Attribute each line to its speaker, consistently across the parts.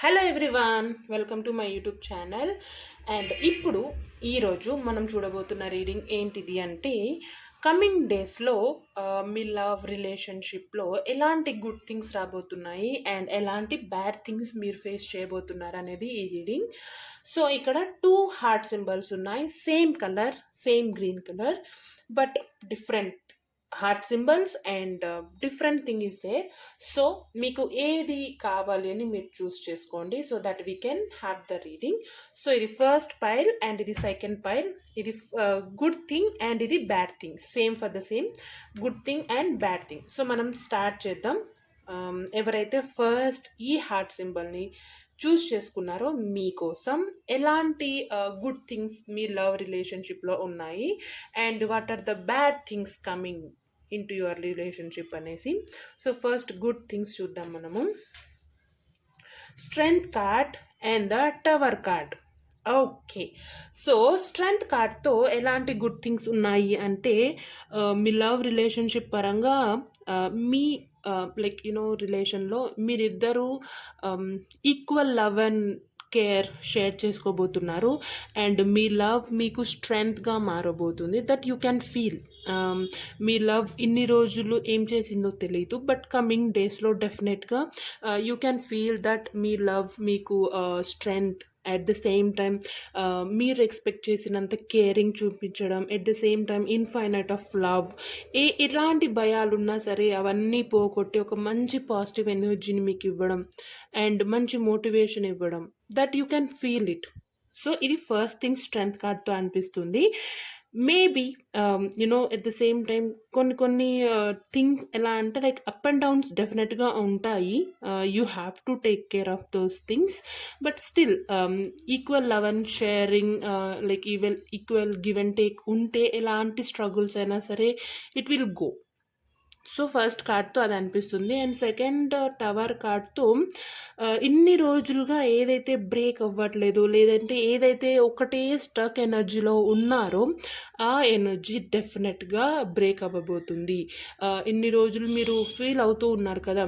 Speaker 1: Hello everyone welcome to my YouTube channel and ఇప్పుడు ఈరోజు మనం చూడబోతున్న రీడింగ్ ఏంటిది అంటే కమింగ్ డేస్లో మీ లవ్ రిలేషన్షిప్లో ఎలాంటి గుడ్ థింగ్స్ రాబోతున్నాయి అండ్ ఎలాంటి బ్యాడ్ థింగ్స్ మీరు ఫేస్ చేయబోతున్నారు అనేది ఈ రీడింగ్ సో ఇక్కడ టూ హార్ట్ సింబల్స్ ఉన్నాయి same colour same green colour but different heart symbols and different thing is there so మీకు ఏది కావాలి అని మీరు చూస్ చేసుకోండి so that we can have the reading so ఇది ఫస్ట్ పైల్ అండ్ ఇది సెకండ్ పైల్ ఇది గుడ్ థింగ్ అండ్ ఇది bad thing same for the same good thing and bad thing so మనం స్టార్ట్ చేద్దాం. Um, ఎవరైతే first ఈ heart సింబల్ని choose చేసుకున్నారో మీకోసం ఎలాంటి uh, గుడ్ థింగ్స్ మీ లవ్ రిలేషన్షిప్లో ఉన్నాయి? And what are the bad things coming into your relationship అనేసి. సో ఫస్ట్ గుడ్ థింగ్స్ చూద్దాం మనము. Strength card and the tower card okay so strength కార్డ్తో ఎలాంటి గుడ్ థింగ్స్ ఉన్నాయి అంటే uh, మీ లవ్ రిలేషన్షిప్ పరంగా uh, మీ లైక్ యునో రిలేషన్లో మీరిద్దరూ equal love and care share చేసుకోబోతున్నారు. And మీ లవ్ మీకు స్ట్రెంగ్త్గా మారబోతుంది. దట్ యూ క్యాన్ ఫీల్ మీ లవ్ ఇన్ని రోజులు ఏం చేసిందో తెలియదు బట్ కమింగ్ డేస్లో డెఫినెట్గా యూ క్యాన్ ఫీల్ దట్ మీ లవ్ మీకు uh, strength at the same time మీరు ఎక్స్పెక్ట్ చేసినంత కేరింగ్ చూపించడం at the same time infinite of love ఏ ఎలాంటి భయాలు ఉన్నా సరే అవన్నీ పోగొట్టి ఒక మంచి పాజిటివ్ ఎనర్జీని మీకు ఇవ్వడం అండ్ మంచి మోటివేషన్ ఇవ్వడం. That you can feel it so ఇది ఫస్ట్ థింగ్ స్ట్రెంగ్త్ కార్డ్తో అనిపిస్తుంది. Maybe you know at the same time కొన్ని కొన్ని థింగ్స్ ఎలా అంటే లైక్ అప్ అండ్ డౌన్స్ డెఫినెట్గా ఉంటాయి. You have to take care of those things but still equal love and sharing like even equal give and take ఉంటే ఎలాంటి struggles అయినా సరే it will go so first కార్డ్తో అది అనిపిస్తుంది. అండ్ సెకండ్ టవర్ కార్డ్తో ఇన్ని రోజులుగా ఏదైతే బ్రేక్ అవ్వట్లేదు లేదంటే ఏదైతే ఒకటే స్టక్ ఎనర్జీలో ఉన్నారో ఆ ఎనర్జీ డెఫినెట్గా బ్రేక్ అవ్వబోతుంది. ఇన్ని రోజులు మీరు ఫీల్ అవుతూ ఉన్నారు కదా.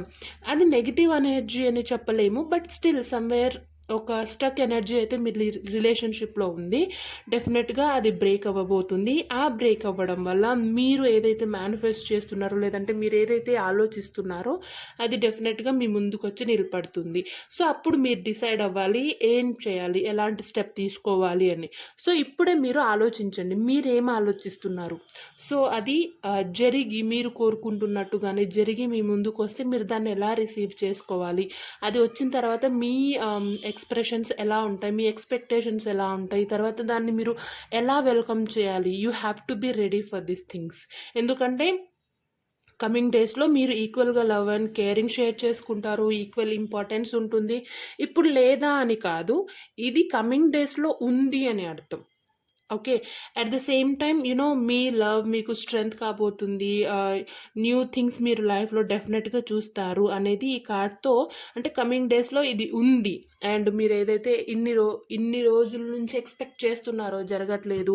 Speaker 1: అది నెగిటివ్ ఎనర్జీ అని చెప్పలేము. బట్ స్టిల్ సమ్వేర్ ఒక స్టక్ ఎనర్జీ అయితే మీ రిలేషన్షిప్లో ఉంది. డెఫినెట్గా అది బ్రేక్ అవ్వబోతుంది. ఆ బ్రేక్ అవ్వడం వల్ల మీరు ఏదైతే మేనిఫెస్ట్ చేస్తున్నారో లేదంటే మీరు ఏదైతే ఆలోచిస్తున్నారో అది డెఫినెట్గా మీ ముందుకు వచ్చి నిలబడుతుంది. సో అప్పుడు మీరు డిసైడ్ అవ్వాలి ఏం చేయాలి ఎలాంటి స్టెప్ తీసుకోవాలి అని. సో ఇప్పుడే మీరు ఆలోచించండి మీరేం ఆలోచిస్తున్నారు? సో అది జరిగి మీరు కోరుకుంటున్నట్టుగానే జరిగి మీ ముందుకు వస్తే మీరు దాన్ని ఎలా రిసీవ్ చేసుకోవాలి? అది వచ్చిన తర్వాత మీ ఎక్స్ప్రెషన్స్ ఎలా ఉంటాయి మీ ఎక్స్పెక్టేషన్స్ ఎలా ఉంటాయి తర్వాత దాన్ని మీరు ఎలా వెల్కమ్ చేయాలి you have to be ready for this things ఎందుకంటే కమింగ్ డేస్లో మీరు ఈక్వల్గా లవ్ అండ్ కేరింగ్ షేర్ చేసుకుంటారు ఈక్వల్ ఇంపార్టెన్స్ ఉంటుంది. ఇప్పుడు లేదా అని కాదు ఇది కమింగ్ డేస్లో ఉంది అని అర్థం. Okay at the same time you know me love మీకు స్ట్రెంగ్త్ కాబోతుంది. న్యూ థింగ్స్ మీరు లైఫ్లో డెఫినెట్గా చూస్తారు అనేది ఈ కార్డ్తో అంటే కమింగ్ డేస్లో ఇది ఉంది. అండ్ మీరు ఏదైతే ఇన్ని రో ఇన్ని రోజుల నుంచి ఎక్స్పెక్ట్ చేస్తున్నారో జరగట్లేదు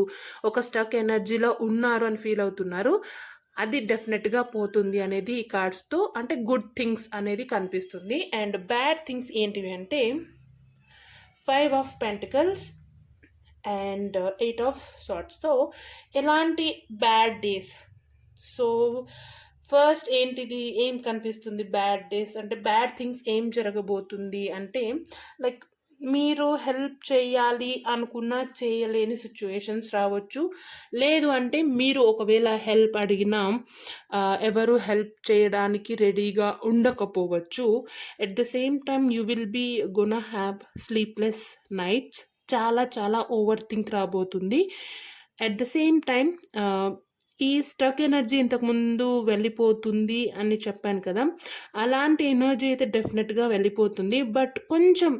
Speaker 1: ఒక స్టక్ ఎనర్జీలో ఉన్నారు అని ఫీల్ అవుతున్నారు అది డెఫినెట్గా పోతుంది అనేది ఈ కార్డ్స్తో అంటే గుడ్ థింగ్స్ అనేది కనిపిస్తుంది. అండ్ బ్యాడ్ థింగ్స్ ఏంటివి అంటే five of pentacles and eight of షార్ట్స్తో ఎలాంటి బ్యాడ్ డేస్ సో ఫస్ట్ ఏంటిది? ఏం కనిపిస్తుంది బ్యాడ్ డేస్ అంటే బ్యాడ్ థింగ్స్ ఏం జరగబోతుంది? అంటే లైక్ మీరు హెల్ప్ చేయాలి అనుకున్నా చేయలేని సిచ్యువేషన్స్ రావచ్చు. లేదు అంటే మీరు ఒకవేళ హెల్ప్ అడిగినా ఎవరు హెల్ప్ చేయడానికి రెడీగా ఉండకపోవచ్చు. At the same time you will be gonna have sleepless nights చాలా చాలా ఓవర్ థింక్ రాబోతుంది అట్ ద సేమ్ టైం ఈ స్టక్ ఎనర్జీ ఇంతకుముందు వెళ్ళిపోతుంది అని చెప్పాను కదా అలాంటి ఎనర్జీ అయితే డెఫినెట్గా వెళ్ళిపోతుంది. బట్ కొంచెం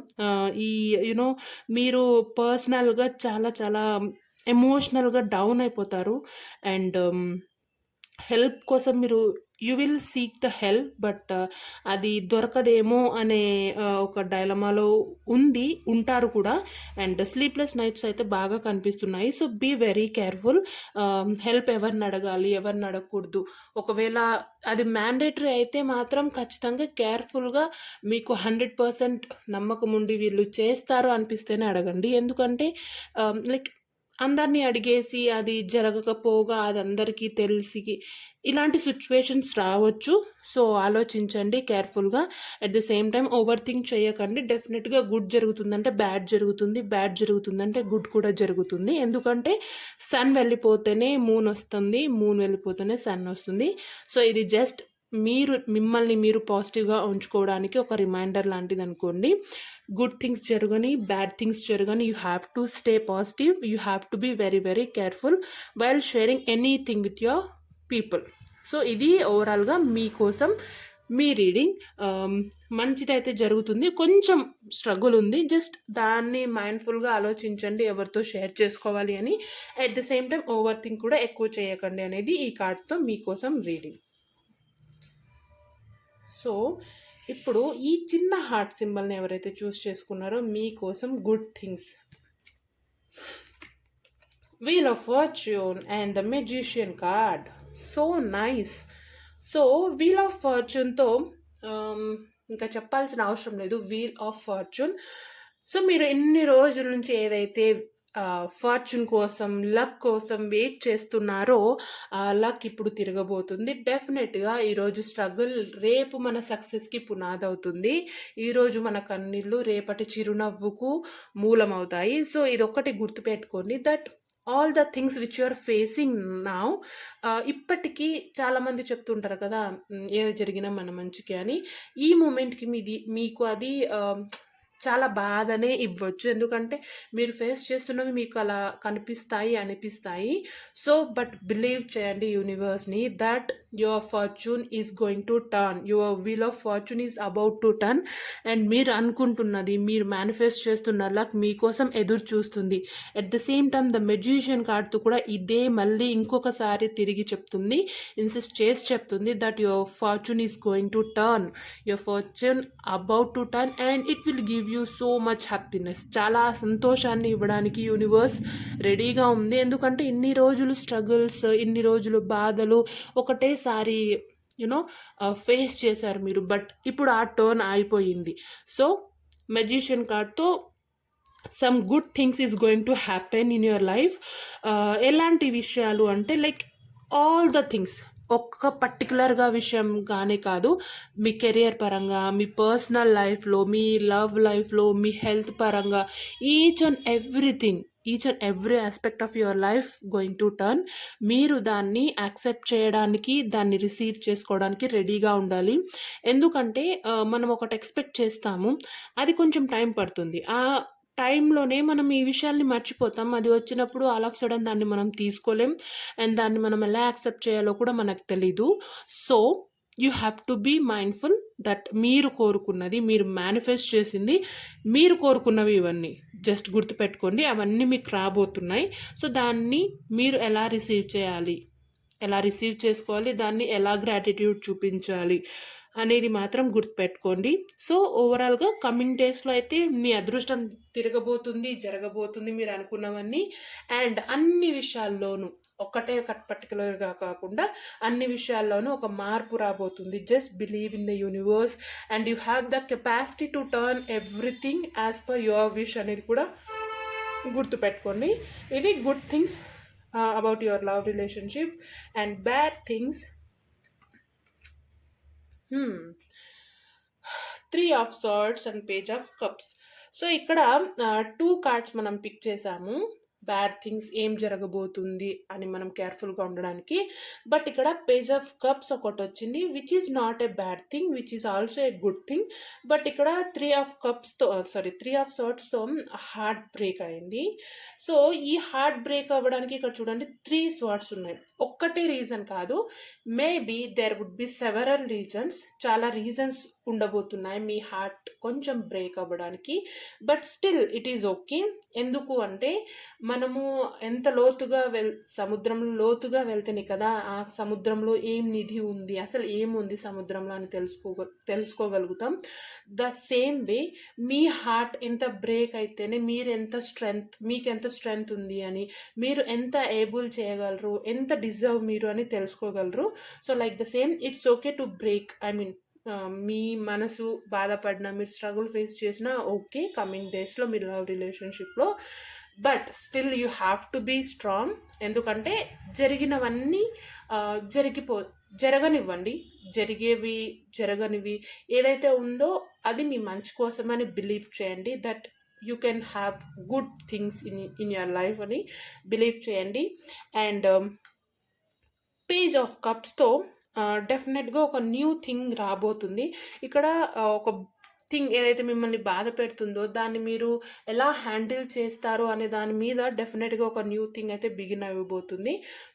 Speaker 1: ఈ యునో మీరు పర్సనల్గా చాలా చాలా ఎమోషనల్గా డౌన్ అయిపోతారు. అండ్ హెల్ప్ um, కోసం మీరు you will seek the help but అది దొరకదేమో అనే ఒక డైలమాలో ఉంది ఉంటారు కూడా. అండ్ స్లీప్లెస్ నైట్స్ అయితే బాగా కనిపిస్తున్నాయి. So be very careful. Help ఎవరిని అడగాలి ఎవరిని అడగకూడదు. ఒకవేళ అది మ్యాండేటరీ అయితే మాత్రం ఖచ్చితంగా కేర్ఫుల్గా మీకు హండ్రెడ్ పర్సెంట్ నమ్మకం ఉండి వీళ్ళు చేస్తారు అనిపిస్తేనే అడగండి. ఎందుకంటే లైక్ అందరినీ అడిగేసి అది జరగకపోగా అది అందరికీ తెలిసి ఇలాంటి సిచ్యువేషన్స్ రావచ్చు. సో ఆలోచించండి కేర్ఫుల్గా. At the same time over think చేయకండి. డెఫినెట్గా గుడ్ జరుగుతుందంటే బ్యాడ్ జరుగుతుంది. బ్యాడ్ జరుగుతుందంటే గుడ్ కూడా జరుగుతుంది. ఎందుకంటే సన్ వెళ్ళిపోతేనే మూన్ వస్తుంది. మూన్ వెళ్ళిపోతేనే సన్ వస్తుంది. సో ఇది జస్ట్ మీరు మిమ్మల్ని మీరు పాజిటివ్గా ఉంచుకోవడానికి ఒక రిమైండర్ లాంటిది అనుకోండి. గుడ్ థింగ్స్ జరగని బ్యాడ్ థింగ్స్ జరగని you have to stay positive you have to be very very careful while sharing anything with your people. So ఇది ఓవరాల్గా మీకోసం మీ రీడింగ్. మంచిదైతే జరుగుతుంది. కొంచెం స్ట్రగుల్ ఉంది. జస్ట్ దాన్ని మైండ్ఫుల్గా ఆలోచించండి ఎవరితో షేర్ చేసుకోవాలి అని. At the same time over think కూడా ఎక్కువ చేయకండి అనేది ఈ కార్డ్తో మీకోసం రీడింగ్. సో ఇప్పుడు ఈ చిన్న హార్ట్ సింబల్ని ఎవరైతే చూస్ చేసుకున్నారో మీకోసం good things wheel of fortune and the magician card so nice so wheel of ఫార్చ్యూన్తో ఇంకా చెప్పాల్సిన అవసరం లేదు. వీల్ ఆఫ్ ఫార్చ్యూన్ సో మీరు ఎన్ని రోజుల నుంచి ఏదైతే ఫార్చ్యూన్ కోసం లక్ కోసం వెయిట్ చేస్తున్నారో ఆ లక్ ఇప్పుడు తిరగబోతుంది. డెఫినెట్గా ఈరోజు స్ట్రగుల్ రేపు మన సక్సెస్కి పునాది అవుతుంది ఈరోజు మన కన్నీళ్ళు రేపటి చిరునవ్వుకు మూలమవుతాయి. సో ఇది ఒక్కటి గుర్తుపెట్టుకోండి that all the things which you are facing నా ఇప్పటికీ చాలామంది చెప్తుంటారు కదా ఏది జరిగినా మన మంచికి అని. ఈ మూమెంట్కి మీది మీకు అది చాలా బాధనే ఇవ్వచ్చు. ఎందుకంటే మీరు ఫేస్ చేస్తున్నవి మీకు అలా కనిపిస్తాయి అనిపిస్తాయి. సో బట్ బిలీవ్ చేయండి యూనివర్స్ని that your fortune is going to turn. Your wheel of fortune is about to turn. And మీరు అనుకుంటున్నది మీరు మేనిఫెస్ట్ చేస్తున్న లక్ మీకోసం ఎదురు చూస్తుంది. At the same time the magician కార్డ్తో కూడా ఇదే మళ్ళీ ఇంకొకసారి తిరిగి చెప్తుంది. ఇన్సిస్ట్ చేసి చెప్తుంది that your fortune is going to turn your fortune about to turn and it will give you so much happiness చాలా సంతోషాన్ని ఇవ్వడానికి యూనివర్స్ రెడీగా ఉంది. ఎందుకంటే ఇన్ని రోజులు స్ట్రగుల్స్ ఇన్ని రోజులు బాధలు ఒకటేసారి యునో ఫేస్ చేశారు మీరు. బట్ ఇప్పుడు ఆ టర్న్ అయిపోయింది. So magician కార్డ్తో some good things is going to happen in your life ఎలాంటి విషయాలు అంటే లైక్ ఆల్ ద థింగ్స్ ఒక్క పర్టికులర్గా విషయం కానీ కాదు. మీ కెరియర్ పరంగా మీ పర్సనల్ లైఫ్లో మీ లవ్ లైఫ్లో మీ హెల్త్ పరంగా each and everything each and every aspect of your life going to turn. మీరు దాన్ని యాక్సెప్ట్ చేయడానికి దాన్ని రిసీవ్ చేసుకోవడానికి రెడీగా ఉండాలి. ఎందుకంటే మనం ఒకటి ఎక్స్పెక్ట్ చేస్తాము. అది కొంచెం టైం పడుతుంది. ఆ టైంలోనే మనం ఈ విషయాల్ని మర్చిపోతాం. అది వచ్చినప్పుడు ఆల్ ఆఫ్ సడన్ దాన్ని మనం తీసుకోలేం. అండ్ దాన్ని మనం ఎలా యాక్సెప్ట్ చేయాలో కూడా మనకు తెలీదు. So you have to be mindful that మీరు కోరుకున్నది మీరు మేనిఫెస్ట్ చేసింది మీరు కోరుకున్నవి ఇవన్నీ. జస్ట్ గుర్తుపెట్టుకోండి అవన్నీ మీకు రాబోతున్నాయి. సో దాన్ని మీరు ఎలా రిసీవ్ చేయాలి? ఎలా రిసీవ్ చేసుకోవాలి? దాన్ని ఎలా గ్రాటిట్యూడ్ చూపించాలి? అనేది మాత్రం గుర్తుపెట్టుకోండి. సో ఓవరాల్గా కమింగ్ డేస్లో అయితే మీ అదృష్టం తిరగబోతుంది జరగబోతుంది మీరు అనుకున్నవన్నీ. అండ్ అన్ని విషయాల్లోనూ ఒక్కటే పర్టికులర్గా కాకుండా అన్ని విషయాల్లోనూ ఒక మార్పు రాబోతుంది. Just believe in the universe and you have the capacity to turn everything as per your wish అనేది కూడా గుర్తుపెట్టుకోండి. ఇది good things about your love relationship and bad things three of swords and page of cups so ఇక్కడ two cards మనం pick చేసాము. Bad things ఏం జరగబోతుంది అని మనం కేర్ఫుల్గా ఉండడానికి. బట్ ఇక్కడ పేజ్ ఆఫ్ కప్స్ ఒకటి వచ్చింది which is not a bad thing which is also a good thing but ఇక్కడ త్రీ ఆఫ్ కప్స్తో సారీ త్రీ ఆఫ్ సార్ట్స్తో హార్ట్ బ్రేక్ అయింది. సో ఈ హార్ట్ బ్రేక్ అవ్వడానికి ఇక్కడ చూడండి త్రీ స్వాట్స్ ఉన్నాయి. ఒక్కటే రీజన్ కాదు maybe there would be several reasons చాలా రీజన్స్ ఉండబోతున్నాయి. మీ హార్ట్ కొంచెం బ్రేక్ అవ్వడానికి. But still it is okay. ఎందుకు అంటే మనము ఎంత లోతుగా వెల్ సముద్రంలో లోతుగా వెళ్తేనే కదా ఆ సముద్రంలో ఏం నిధి ఉంది అసలు ఏముంది సముద్రంలో అని తెలుసుకో తెలుసుకోగలుగుతాం. ద సేమ్ వే మీ హార్ట్ ఎంత బ్రేక్ అయితేనే మీరు ఎంత స్ట్రెంగ్త్ మీకు ఎంత స్ట్రెంగ్త్ ఉంది అని మీరు ఎంత ఏబుల్ చేయగలరు ఎంత డిజర్వ్ మీరు అని తెలుసుకోగలరు. So like the same it's okay to break I mean మీ మనసు బాధపడిన మీరు స్ట్రగుల్ ఫేస్ చేసినా ఓకే కమింగ్ డేస్లో మీరు లవ్ రిలేషన్షిప్లో but still you have to be strong ఎందుకంటే జరిగినవన్నీ జరిగిపో జరగనివ్వండి. జరిగేవి జరగనివి. ఏదైతే ఉందో అది మీ మంచి కోసమని బిలీవ్ చేయండి. That you can have good things in in your life అని బిలీవ్ చేయండి. అండ్ పేజ్ ఆఫ్ కప్స్తో డెఫినెట్గా ఒక న్యూ థింగ్ రాబోతుంది. ఇక్కడ ఒక థింగ్ ఏదైతే మిమ్మల్ని బాధ పెడుతుందో దాన్ని మీరు ఎలా హ్యాండిల్ చేస్తారు అనే దాని మీద డెఫినెట్గా ఒక న్యూ థింగ్ అయితే బిగిన్ అవ్వబోతుంది.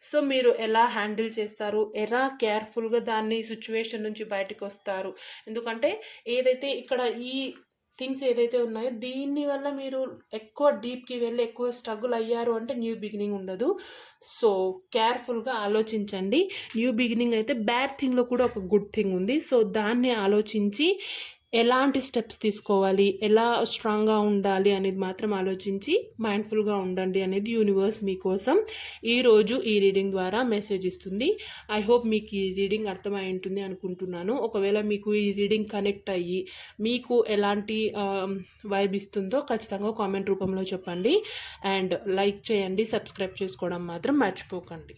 Speaker 1: సో మీరు ఎలా హ్యాండిల్ చేస్తారు? ఎలా కేర్ఫుల్గా దాన్ని సిచ్యువేషన్ నుంచి బయటకు వస్తారు ఎందుకంటే ఏదైతే ఇక్కడ ఈ థింగ్స్ ఏదైతే ఉన్నాయో దీని వల్ల మీరు ఎక్కువ డీప్కి వెళ్ళి ఎక్కువ స్ట్రగుల్ అయ్యారు అంటే న్యూ బిగినింగ్ ఉండదు. సో కేర్ఫుల్గా ఆలోచించండి. న్యూ బిగినింగ్ అయితే బ్యాడ్ థింగ్లో కూడా ఒక గుడ్ థింగ్ ఉంది. సో దాన్ని ఆలోచించి ఎలాంటి స్టెప్స్ తీసుకోవాలి ఎలా స్ట్రాంగ్గా ఉండాలి అనేది మాత్రం ఆలోచించి మైండ్ఫుల్గా ఉండండి అనేది యూనివర్స్ మీకోసం ఈరోజు ఈ రీడింగ్ ద్వారా మెసేజ్ ఇస్తుంది. ఐ హోప్ మీకు ఈ రీడింగ్ అర్థమై ఉంటుంది అనుకుంటున్నాను. ఒకవేళ మీకు ఈ రీడింగ్ కనెక్ట్ అయ్యి మీకు ఎలాంటి వైబ్ ఇస్తుందో ఖచ్చితంగా కామెంట్ రూపంలో చెప్పండి. అండ్ లైక్ చేయండి సబ్స్క్రైబ్ చేసుకోవడం మాత్రం మర్చిపోకండి.